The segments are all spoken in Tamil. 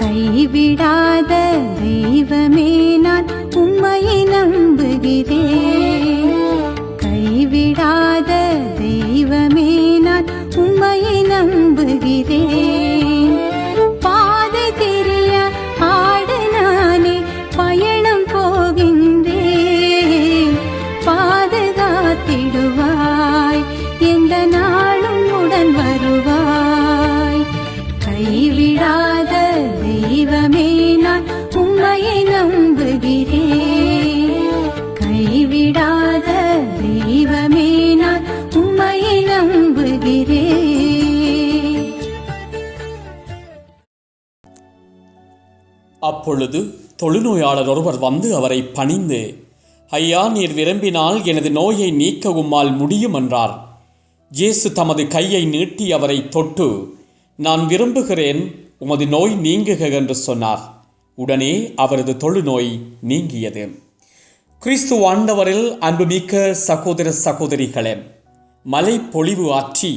கைவிடாத தெய்வமே நான் உம்மையை நம்புகிறேன். அப்பொழுது தொழுநோயாளர் ஒருவர் வந்து அவரை பணிந்து ஐயா நீர் விரும்பினால் எனது நோயை நீக்க உம்மால் முடியும் என்றார். இயேசு தமது கையை நீட்டி அவரை தொட்டு நான் விரும்புகிறேன் உமது நோய் நீங்குக என்று சொன்னார். உடனே அவரது தொழுநோய் நீங்கியது. கிறிஸ்து ஆண்டவரில் அன்புமிக்க சகோதர சகோதரிகளே மலை பொழிவு ஆற்றி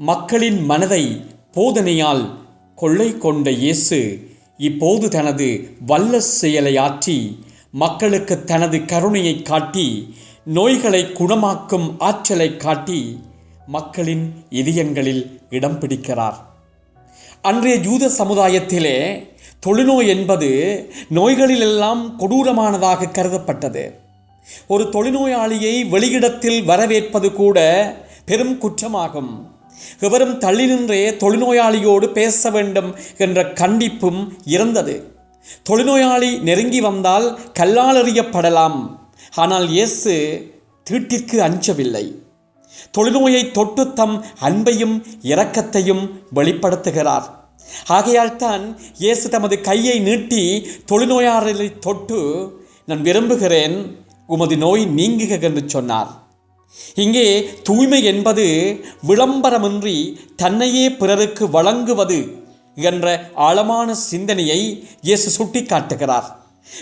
மக்களின் மனதை போதனையால் கொள்ளை கொண்ட இயேசு இப்போது தனது வல்ல செயலை ஆற்றி மக்களுக்கு தனது கருணையை காட்டி நோய்களை குணமாக்கும் ஆற்றலை காட்டி மக்களின் இதயங்களில் இடம் பிடிக்கிறார். அன்றைய யூத சமுதாயத்திலே தொழுநோய் என்பது நோய்களிலெல்லாம் கொடூரமானதாக கருதப்பட்டது. ஒரு தொழுநோயாளியை வெளியிடத்தில் வரவேற்பது கூட பெரும் குற்றமாகும். எவரும் தள்ளி நின்றே தொழுநோயாளியோடு பேச வேண்டும் என்ற கண்டிப்பும் இருந்தது தொழுநோயாளி நெருங்கி வந்தால் கல்லால் எறியப்படலாம். ஆனால் இயேசு தீட்டிற்கு அஞ்சவில்லை. தொழுநோயை தொட்டு தம் அன்பையும் இரக்கத்தையும் வெளிப்படுத்துகிறார். ஆகையால் தான் இயேசு தமது கையை நீட்டி தொழுநோயாளரை தொட்டு நான் விரும்புகிறேன் உமது நோய் நீங்குக என்று சொன்னார். இங்கே தூய்மை என்பது விளம்பரமின்றி தன்னையே பிறருக்கு வழங்குவது என்ற ஆழமான சிந்தனையை இயேசு சுட்டிக்காட்டுகிறார்.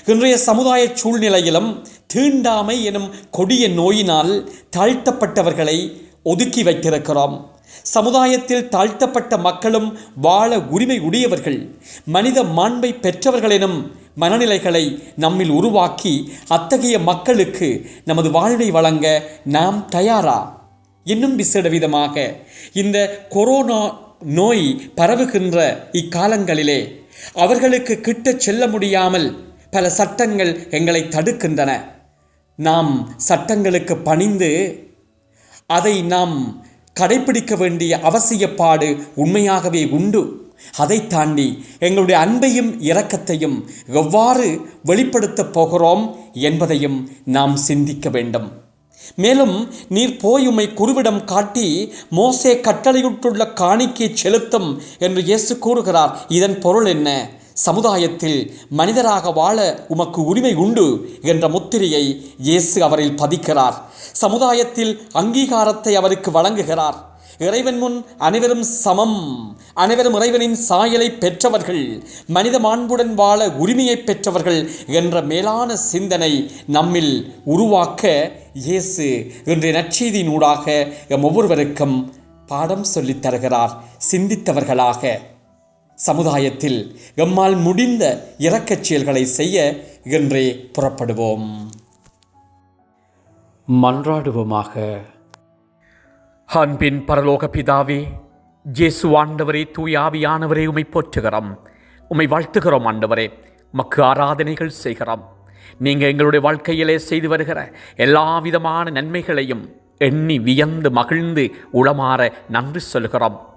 இன்றைய சமுதாய சூழ்நிலையிலும் தீண்டாமை எனும் கொடிய நோயினால் தாழ்த்தப்பட்டவர்களை ஒதுக்கி வைத்திருக்கிறோம். சமுதாயத்தில் தாழ்த்தப்பட்ட மக்களும் வாழ உரிமை உடையவர்கள். மனித மாண்பை பெற்றவர்கள் எனும் மனநிலைகளை நம்மில் உருவாக்கி அத்தகைய மக்களுக்கு நமது வாழ்வை வழங்க நாம் தயாரா? இன்னும் விசேட விதமாக இந்த கொரோனா நோய் பரவுகின்ற இக்காலங்களிலே அவர்களுக்கு கிட்டச் செல்ல முடியாமல் பல சட்டங்கள் எங்களை தடுக்கின்றன. நாம் சட்டங்களுக்கு பணிந்து அதை நாம் கடைபிடிக்க வேண்டிய அவசியப்பாடு உண்மையாகவே உண்டு. அதை தாண்டி எங்களுடைய அன்பையும் இரக்கத்தையும் எவ்வாறு வெளிப்படுத்தப் போகிறோம் என்பதையும் நாம் சிந்திக்க வேண்டும். மேலும் நீர் போய் உம்மை குருவிடம் காட்டி மோசே கட்டளையிட்டுள்ள காணிக்கை செலுத்தும் என்று இயேசு கூறுகிறார். இதன் பொருள் என்ன? சமுதாயத்தில் மனிதராக வாழ உமக்கு உரிமை உண்டு என்ற முத்திரையை இயேசு அவரில் பதிக்கிறார். சமுதாயத்தில் அங்கீகாரத்தை அவருக்கு வழங்குகிறார். இறைவன் முன் அனைவரும் சமம். அனைவரும் இறைவனின் சாயலை பெற்றவர்கள். மனித மாண்புடன் வாழ உரிமையை பெற்றவர்கள் என்ற மேலான சிந்தனை நம்மில் உருவாக்க இயேசு இன்றைய நற்செய்தியினூடாக எம் ஒவ்வொருவருக்கும் பாடம் சொல்லித் தருகிறார். சிந்தித்தவர்களாக சமுதாயத்தில் எம்மால் முடிந்த இரக்கச் செயல்களை செய்ய இன்றே புறப்படுவோம். மன்றாடுவோமாக. அன்பின் பரலோக பிதாவே ஜேசு ஆண்டவரே தூயாவியானவரே உமை போற்றுகிறோம். உமை வாழ்த்துகிறோம் ஆண்டவரே மக்கு ஆராதனைகள் செய்கிறோம். நீங்கள் எங்களுடைய வாழ்க்கையிலே செய்து வருகிற எல்லா விதமான நன்மைகளையும் எண்ணி வியந்து மகிழ்ந்து உளமாற நன்றி சொல்கிறோம்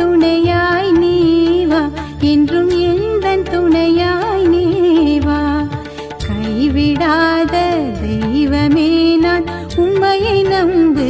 துணையாய் நீவா. என்றும் எந்த துணையாய் நீவா. கைவிடாத தெய்வமே நான். உண்மையை நம்பு